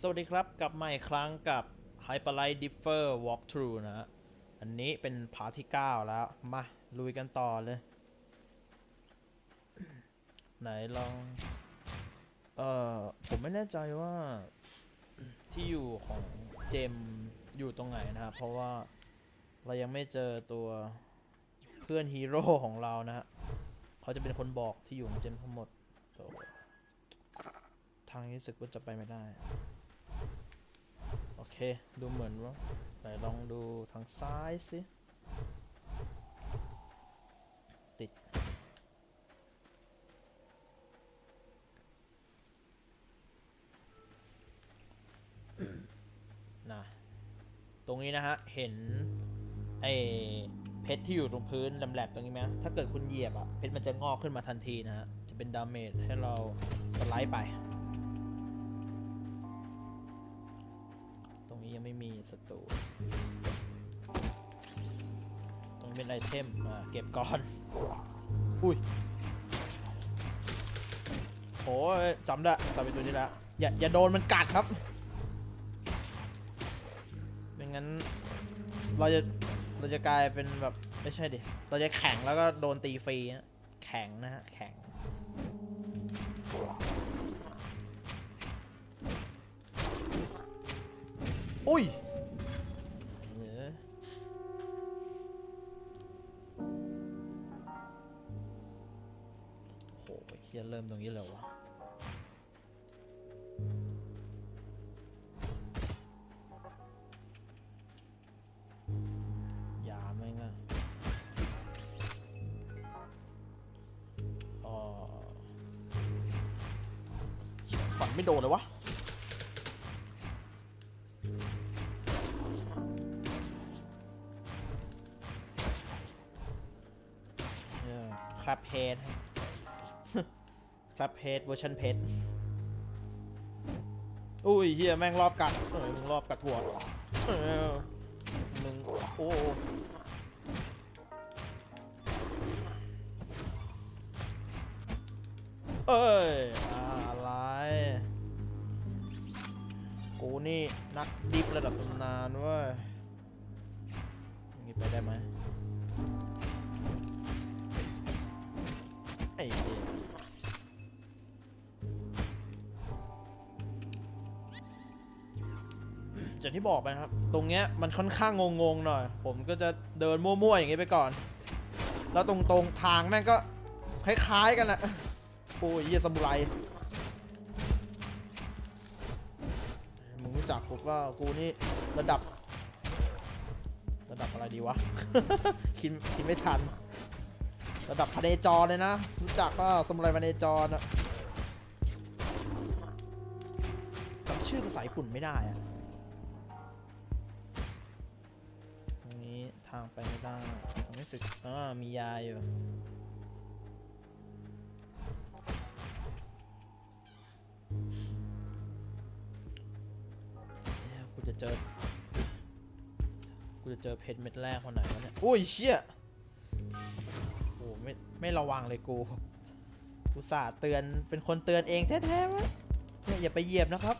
สวัสดีครับ กลับมาอีกครั้งกับ Hyperlight Differ Walkthrough นะฮะอันนี้เป็นพาร์ทที่ 9 แล้ว มา ลุยกันต่อเลย ไหนลอง เอ่อ ผมไม่แน่ใจว่าที่อยู่ของเจมอยู่ตรงไหนนะครับ เพราะว่าเรายังไม่เจอตัวเพื่อนฮีโร่ของเรานะฮะเขาจะเป็นคนบอกที่อยู่ของเจมทั้งหมด ทางนี้รู้สึกว่าจะไปไม่ได้ เค ดูเหมือนว่าไหนลองดูทางซ้ายสิ ติด นะ ตรงนี้นะฮะ เห็น ไอ้เพชรที่อยู่ตรงพื้นแหลมๆตรงนี้ไหมถ้าเกิดคุณเหยียบอะเพชรมันจะงอกขึ้นมาทันทีนะฮะ จะเป็นดาเมจให้เราสไลด์ไป ไม่มีศัตรูตรงนี้เป็นไอเทมอ่าเก็บก่อน อุ้ยโอ้ยจำได้จำเป็นตัวนี้แล้วอย่าอย่าโดนมันกัดครับไม่งั้นเราจะเราจะกลายเป็นแบบไม่ใช่ดิ เราจะแข็งแล้วก็โดนตีฟรีฮะแข็งนะฮะ แข็ง อุ้ยเออโหเฮียเริ่มตรงนี้เลยววะยาแม่งอะอ๋อฝันไม่โดนเลยวะ ครับเพจครับเพจเวอร์ชันเพจอุ้ยเฮียแม่งรอบกัดเออมึงรอบกัดหัวเออมึงโอ้เอ้ยอะไร กูนี่นักดิฟระดับตำนานเว้ยงี้ไปได้ไหม ไอ้เหี้ยอย่างที่บอกไปนะครับ ตรงเนี้ยมันค่อนข้างงงๆหน่อย ผมก็จะเดินมั่วๆอย่างงี้ไปก่อน แล้วตรงๆทางแม่งก็คล้ายๆกันนะโอ้ยเหี้ยสมุไรมึงรู้จักผมว่ากูนี่ระดับ ระดับอะไรดีวะ คิดคิดไม่ทัน ระดับพเนจรเลยนะ รู้จักก็สมุไรพเนจรอะจำชื่อภาษาญี่ปุ่นไม่ได้อะตรงนี้ทางไปไม่ได้ผมรู้สึกอ่ามียาอยู่เนี่ยกูจะเจอ กูจะเจอเพชรเม็ดแรกคนไหนวะเนี่ย โอ้ยเชี่ย ไม่ไม่ระวังเลยกูอุตส่าห์เตือนเป็นคนเตือนเองแท้ๆวะเนี่ยอย่าไปเหยียบนะครับ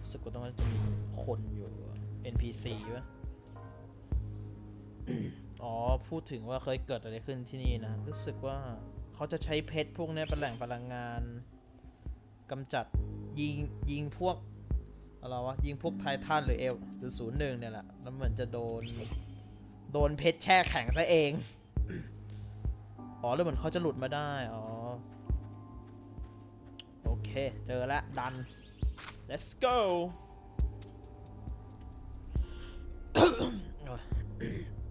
รู้สึกว่าตรงนั้นจะมีคนอยู่ NPC วะอ๋อ พูดถึงว่าเคยเกิดอะไรขึ้นที่นี่นะ รู้สึกว่าเขาจะใช้เพชรพวกนี้เป็นแหล่งพลังงานกำจัดยิงยิงพวก อะไรวะยิงพวกไททันหรือเอลหรือศูนย์หนึ่งเนี่ยแหละแล้วเหมือนจะโดน โดนเพชรแช่แข็งซะเอง อ๋อ แล้วเหมือนเขาจะหลุดมาได้ อ๋อ โอเค เจอแล้วดัน let's go โอ้ย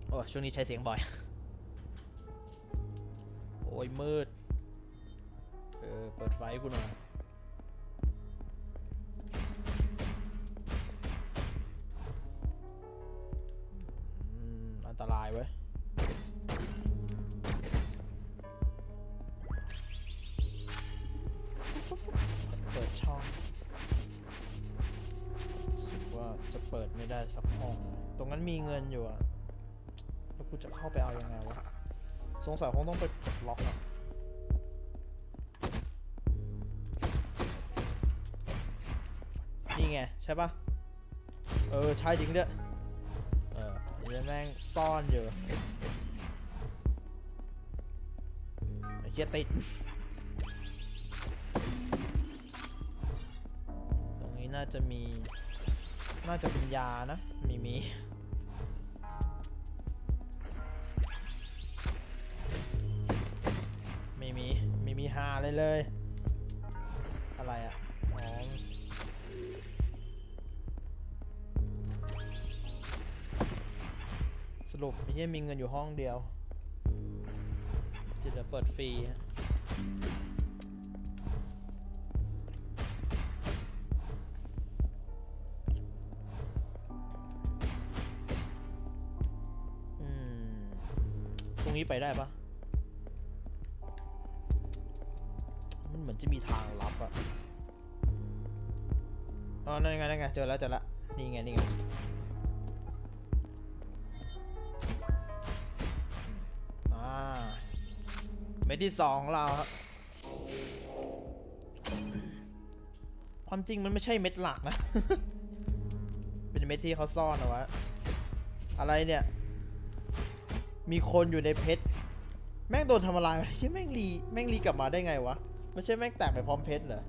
โอ้ยช่วงนี้ใช้เสียงบ่อย โอ้ยมืด เออ เปิดไฟให้กูหน่อย เปิดไม่ได้สักห้อง ตรงนั้นมีเงินอยู่อะแล้วกูจะเข้าไปเอายังไงวะ สงสัยคงต้องไปปลดล็อกอะนี่ไง ใช่ปะเออ ใช่จริงด้วย เออไอ้แม่งซ่อนอยู่ไอ้เหี้ยติด ตรงนี้น่าจะมี น่าจะเป็นยานะ มีมีม่มีม่มีหาเลยเลย อะไรอะอ๋อสรุปไอ้เหี้ยมีเงินอยู่ห้องเดียวเดี๋ยวเปิดฟรี รงนี้ไปได้ปะมันเหมือนจะมีทางลับอะอ๋อนั่นไงนั่นไงเจอแล้วเจอแล้วนี่ไงนี่ไงอ่าเม็ดที่สองของเราครับความจริงมันไม่ใช่เม็ดหลักนะ เป็นเม็ดที่เขาซ่อนเอาไว้อะไรเนี่ย มีคนอยู่ในเพชรแม่งโดนทำอะไรวะเชี่ยแม่งรีแม่งรีกลับมาได้ไงวะไม่ใช่แม่งแตกไปพร้อมเพชรเหรอ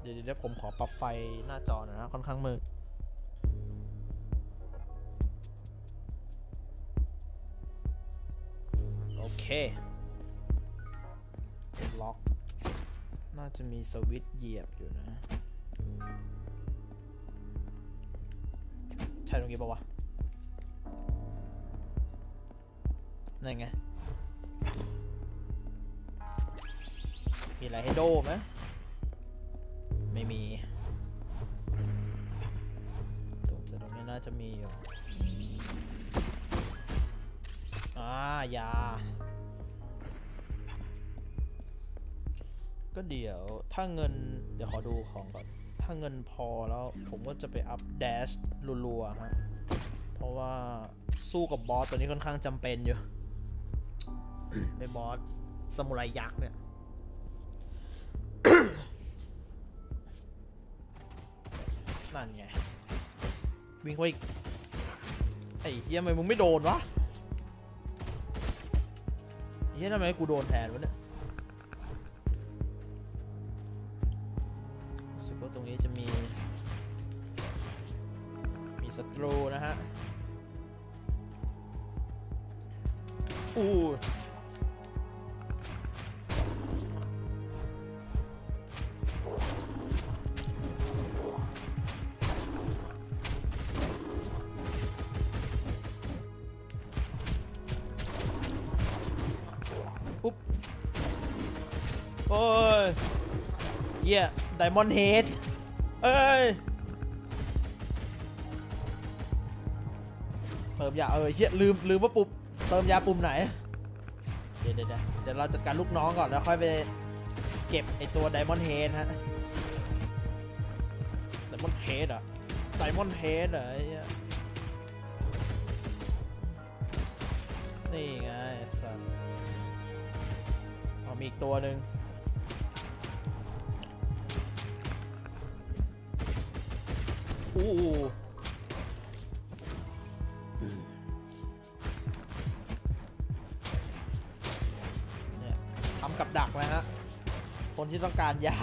เดี๋ยวเดี๋ยวผมขอปรับไฟหน้าจอหน่อยนะค่อนข้างมืดโอเคล็อก น่าจะมีสวิตช์เหยียบอยู่นะ ใช่ตรงนี้ปะวะนั่นไง มีอะไรให้โดมไหมไม่มี ตรงแต่ตรงนี้น่าจะมีอยู่อ่ายา ก็เดี๋ยวถ้าเงิน เดี๋ยวขอดูของก่อน ถ้าเงินพอแล้วผมก็จะไปอัพแดชรัวๆฮะเพราะว่าสู้กับบอสตัวนี้ค่อนข้างจำเป็นอยู่ในบอสสมุไรยักษ์เนี่ยนั่นไง วิ่งไปไอ้เฮียทำไมมึงไม่โดนวะเฮียทำไมกูโดนแทนวะเนี่ย รู้สึกว่าตรงนี้จะมี มีศัตรูนะฮะ อู้อุ๊บ โอ้ยเหี้ย ไดมอนด์เฮดเอ้ยเติมยาเออเฮียลืมลืมว่าปุ่มเติมยาปุ่มไหนเดี๋ยวเดี๋ยวเดี๋ยวเดี๋ยวเราจัดการลูกน้องก่อนแล้วค่อยไปเก็บไอตัวไดมอนด์เฮดฮะไดมอนด์เฮดอะไดมอนด์เฮดอะไอ้ยนี่ไงสัตว์เอามีอีกตัวหนึ่ง อู้เนี่ยทำกับดักนะฮะ คนที่ต้องการยา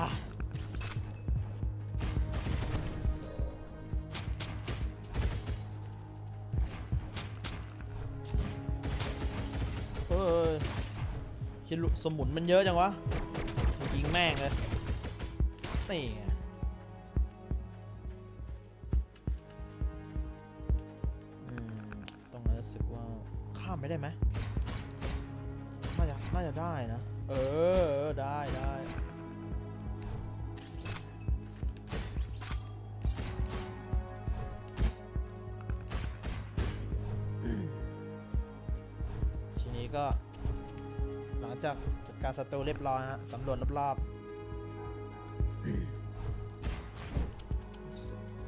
เฮ้ยคิลุสมุนมันเยอะจังวะยิงแม่งเลยนี่ จะได้นะเออเออ ได้ได้ทีนี้ก็ หลังจากจัดการศัตรูเรียบร้อยฮะสำรวจรอบๆ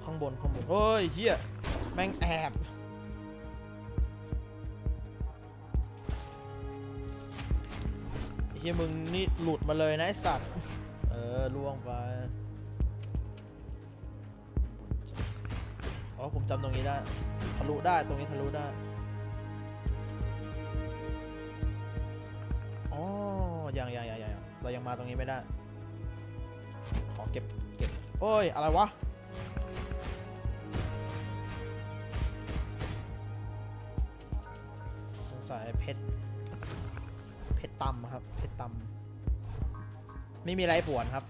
ข้างบนข้างบนโอ้ยเฮียแม่งแอบ ฮียมึงนี่หลุดมาเลยนะไอสัตว์ เออล่วงไปอ๋อผมจำตรงนี้ได้ ทะลุได้ตรงนี้ทะลุได้อ๋อยังยังยังยังยังเรายังมาตรงนี้ไม่ได้ ขอเก็บเก็บโอ้ย อะไรวะสงสัยเพชร ตำครับเพชรตำไม่มีไรผวนครับ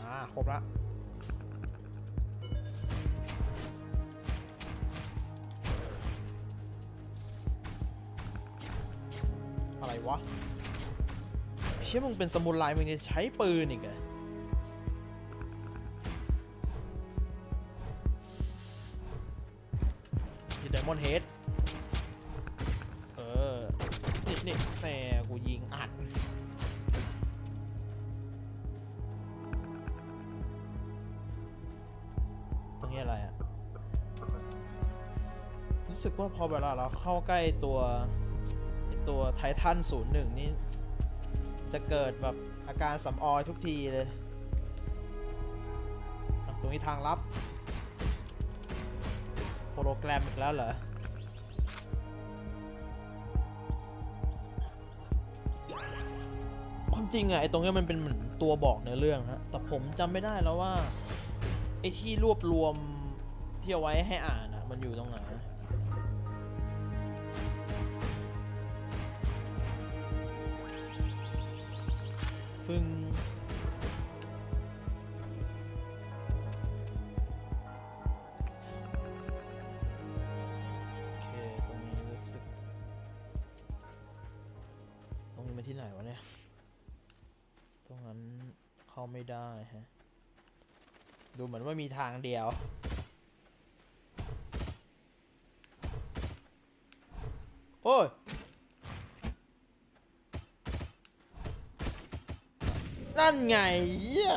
อ่า ครบละอะไรวะ เชี่ยมึงเป็นสมุนไพรมึงจะใช้ปืนอีกเหรอ มอนเฮดเออ นี่นี่แต่กูยิงอัดตรงนี้อะไรอะรู้สึกว่าพอเวลาเราเข้าใกล้ตัวตัวไททันศูนย์หนึ่งนี่ จะเกิดแบบอาการสำออยทุกทีเลย ตรงนี้ทางลับ รแกรมอีกแล้วเหรอ ความจริงอะไอตรงนี้มันเป็นเหมือนตัวบอกในอเรื่องฮะ แต่ผมจำไม่ได้แล้วว่า ไอที่รวบรวมที่เอาไว้ให้อ่านอะมันอยู่ตรงไหน ที่ไหนวะเนี่ย ตรงนั้นเข้าไม่ได้ฮะ ดูเหมือนว่ามีทางเดียว โอ้ย นั่นไงเหี้ย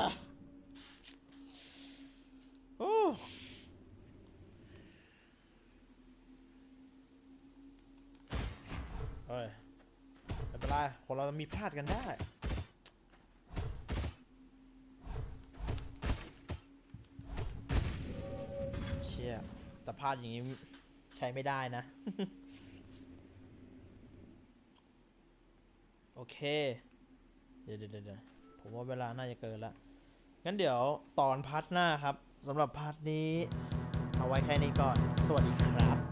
คนเรามีพลาดกันได้เชี่ยแต่พลาดอย่างนี้ใช้ไม่ได้นะ โอเค เดี๋ยวเดี๋ยวเดี๋ยวผมว่าเวลาน่าจะเกินละงั้นเดี๋ยวตอนพาร์ทหน้าครับสำหรับพาร์ทนี้ เอาไว้แค่นี้ก่อน สวัสดีครับ